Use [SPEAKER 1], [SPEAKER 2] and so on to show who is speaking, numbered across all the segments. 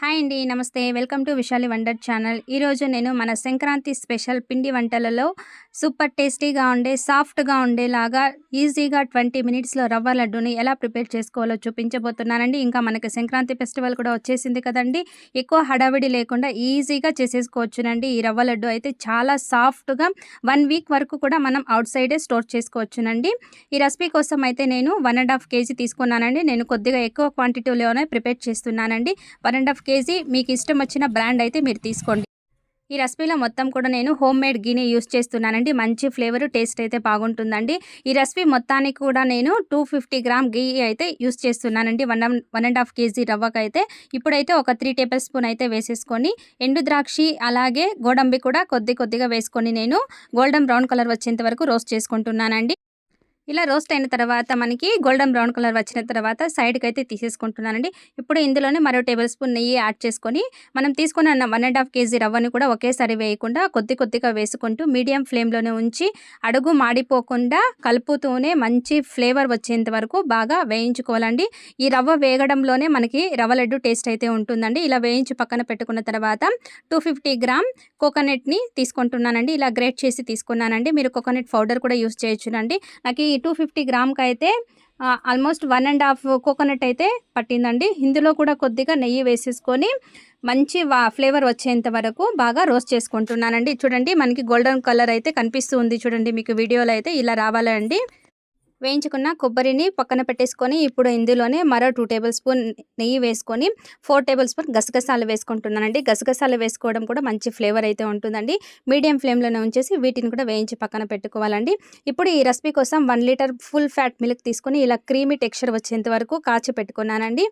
[SPEAKER 1] Hi అండి నమస్తే. Welcome to Vishali wonder channel. ఈరోజు నేను మన సంక్రాంతి స్పెషల్ పిండి వంటలలో సూపర్ టేస్టీగా ఉండే సాఫ్ట్గా ఉండేలాగా ఈజీగా ట్వంటీ మినిట్స్లో రవ్వ లడ్డూని ఎలా ప్రిపేర్ చేసుకోవాలో చూపించబోతున్నానండి. ఇంకా మనకి సంక్రాంతి ఫెస్టివల్ కూడా వచ్చేసింది కదండి. ఎక్కువ హడావిడి లేకుండా ఈజీగా చేసేసుకోవచ్చునండి. ఈ రవ్వ లడ్డు అయితే చాలా సాఫ్ట్గా వన్ వీక్ వరకు కూడా మనం అవుట్ సైడే స్టోర్ చేసుకోవచ్చునండి. ఈ రెసిపీ కోసం అయితే నేను వన్ అండ్ హాఫ్ కేజీ తీసుకున్నానండి. నేను కొద్దిగా ఎక్కువ క్వాంటిటీలోనే ప్రిపేర్ చేస్తున్నానండి. వన్ అండ్ హాఫ్ కేజీ మీకు ఇష్టం వచ్చిన బ్రాండ్ అయితే మీరు తీసుకోండి. ఈ రెసిపీలో మొత్తం కూడా నేను హోమ్ మేడ్ గీని యూస్ చేస్తున్నానండి. మంచి ఫ్లేవర్ టేస్ట్ అయితే బాగుంటుందండి. ఈ రెసిపీ మొత్తానికి కూడా నేను టూ ఫిఫ్టీ గ్రామ్ గీ అయితే యూస్ చేస్తున్నానండి. One one and half kg రవ్వకైతే ఇప్పుడైతే ఒక త్రీ టేబుల్ స్పూన్ అయితే వేసేసుకొని ఎండు ద్రాక్షి అలాగే గోడంబి కూడా కొద్ది కొద్దిగా వేసుకొని నేను గోల్డెన్ బ్రౌన్ కలర్ వచ్చేంత వరకు రోస్ట్ చేసుకుంటున్నానండి. ఇలా రోస్ట్ అయిన తర్వాత మనకి గోల్డెన్ బ్రౌన్ కలర్ వచ్చిన తర్వాత సైడ్కి అయితే తీసేసుకుంటున్నానండి. ఇప్పుడు ఇందులోనే మరో టేబుల్ స్పూన్ నెయ్యి యాడ్ చేసుకొని మనం తీసుకున్న వన్ అండ్ హాఫ్ కేజీ రవ్వని కూడా ఒకేసారి వేయకుండా కొద్ది కొద్దిగా వేసుకుంటూ మీడియం ఫ్లేమ్లోనే ఉంచి అడుగు మాడిపోకుండా కలుపుతూనే మంచి ఫ్లేవర్ వచ్చేంత వరకు బాగా వేయించుకోవాలండి. ఈ రవ్వ వేగడంలోనే మనకి రవ్వ లడ్డు టేస్ట్ అయితే ఉంటుందండి. ఇలా వేయించి పక్కన పెట్టుకున్న తర్వాత టూ ఫిఫ్టీ గ్రామ్ కోకోనట్ని తీసుకుంటున్నానండి. ఇలా గ్రేట్ చేసి తీసుకున్నానండి. మీరు కోకోనట్ పౌడర్ కూడా యూస్ చేయొచ్చునండి. నాకు ఈ టూ ఫిఫ్టీ గ్రామ్కి అయితే almost one and half coconut అయితే పట్టిందండి. ఇందులో కూడా కొద్దిగా నెయ్యి వేసేసుకొని మంచి ఫ్లేవర్ వచ్చేంత వరకు బాగా రోస్ట్ చేసుకుంటున్నానండి. చూడండి మనకి గోల్డెన్ కలర్ అయితే కనిపిస్తుంది చూడండి మీకు వీడియోలో అయితే ఇలా రావాలండి. వేయించుకున్న కొబ్బరిని పక్కన పెట్టేసుకొని ఇప్పుడు ఇందులోనే మరో టూ టేబుల్ స్పూన్ నెయ్యి వేసుకొని ఫోర్ టేబుల్ స్పూన్ గసగసాలు వేసుకుంటున్నానండి. గసగసాలు వేసుకోవడం కూడా మంచి ఫ్లేవర్ అయితే ఉంటుందండి. మీడియం ఫ్లేమ్లోనే ఉంచేసి వీటిని కూడా వేయించి పక్కన పెట్టుకోవాలండి. ఇప్పుడు ఈ రెసిపీ కోసం one litre full fat milk తీసుకొని ఇలా క్రీమీ టెక్స్చర్ వచ్చేంత వరకు కాచి పెట్టుకున్నానండి.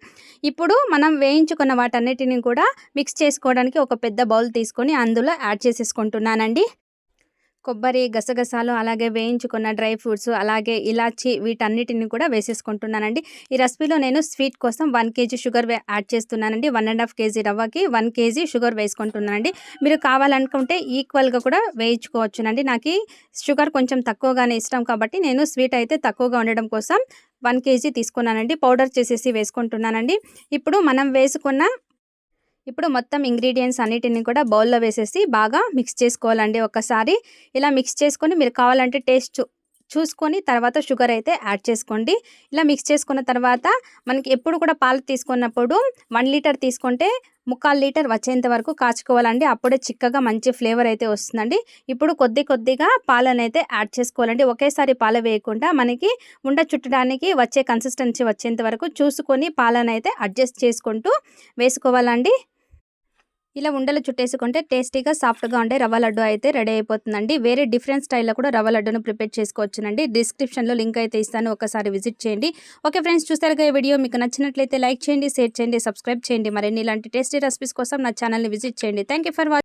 [SPEAKER 1] ఇప్పుడు మనం వేయించుకున్న వాటన్నిటిని కూడా మిక్స్ చేసుకోవడానికి ఒక పెద్ద బౌల్ తీసుకొని అందులో యాడ్ చేసేసుకుంటున్నానండి. కొబ్బరి గసగసాలు అలాగే వేయించుకున్న డ్రై ఫ్రూట్స్ అలాగే ఇలాచి వీటన్నిటిని కూడా వేసేసుకుంటున్నానండి. ఈ రెసిపీలో నేను స్వీట్ కోసం వన్ కేజీ షుగర్ యాడ్ చేస్తున్నానండి. వన్ అండ్ హాఫ్ కేజీ రవ్వకి వన్ కేజీ షుగర్ వేసుకుంటున్నానండి. మీరు కావాలనుకుంటే ఈక్వల్గా కూడా వేయించుకోవచ్చునండి. నాకు షుగర్ కొంచెం తక్కువగానే ఇష్టం కాబట్టి నేను స్వీట్ అయితే తక్కువగా ఉండడం కోసం వన్ కేజీ తీసుకున్నానండి. పౌడర్ చేసేసి వేసుకుంటున్నానండి. ఇప్పుడు మనం వేసుకున్న ఇప్పుడు మొత్తం ఇంగ్రీడియంట్స్ అన్నిటిని కూడా బౌల్లో వేసేసి బాగా మిక్స్ చేసుకోవాలండి ఒకసారి ఇలా మిక్స్ చేసుకొని మీరు కావాలంటే టేస్ట్ చూసుకొని తర్వాత షుగర్ అయితే యాడ్ చేసుకోండి. ఇలా మిక్స్ చేసుకున్న తర్వాత మనకి ఎప్పుడు కూడా పాలు తీసుకున్నప్పుడు వన్ లీటర్ తీసుకుంటే ముక్కాలు లీటర్ వచ్చేంత వరకు కాచుకోవాలండి. అప్పుడే చిక్కగా మంచి ఫ్లేవర్ అయితే వస్తుందండి. ఇప్పుడు కొద్ది కొద్దిగా పాలను అయితే యాడ్ చేసుకోవాలండి. ఒకేసారి పాలు వేయకుండా మనకి ఉండ చుట్టడానికి వచ్చే కన్సిస్టెన్సీ వచ్చేంత వరకు చూసుకొని పాలను అయితే అడ్జస్ట్ చేసుకుంటూ వేసుకోవాలండి. ఇలా ఉండలు చుట్టేసుకుంటే టేస్టీగా సాఫ్ట్గా ఉండే రవ్వ లడ్డు అయితే రెడీ అయిపోతుందండి. వేరే డిఫరెంట్ స్టైల్లో కూడా రవ్వ లడ్డును ప్రిపేర్ చేసుకోవచ్చునండి. డిస్క్రిప్షన్లో లింక్ అయితే ఇస్తాను. ఒకసారి విజిట్ చేయండి. ఓకే ఫ్రెండ్స్ చూసారుగా ఈ వీడియో? మీకు నచ్చినట్లయితే లైక్ చేయండి షేర్ చేయండి సబ్స్క్రైబ్ చేయండి. మరిన్ని ఇలాంటి టేస్టీ రెసిపీస్ కోసం నా ఛానల్ని విజిట్ చేయండి. Thank for watching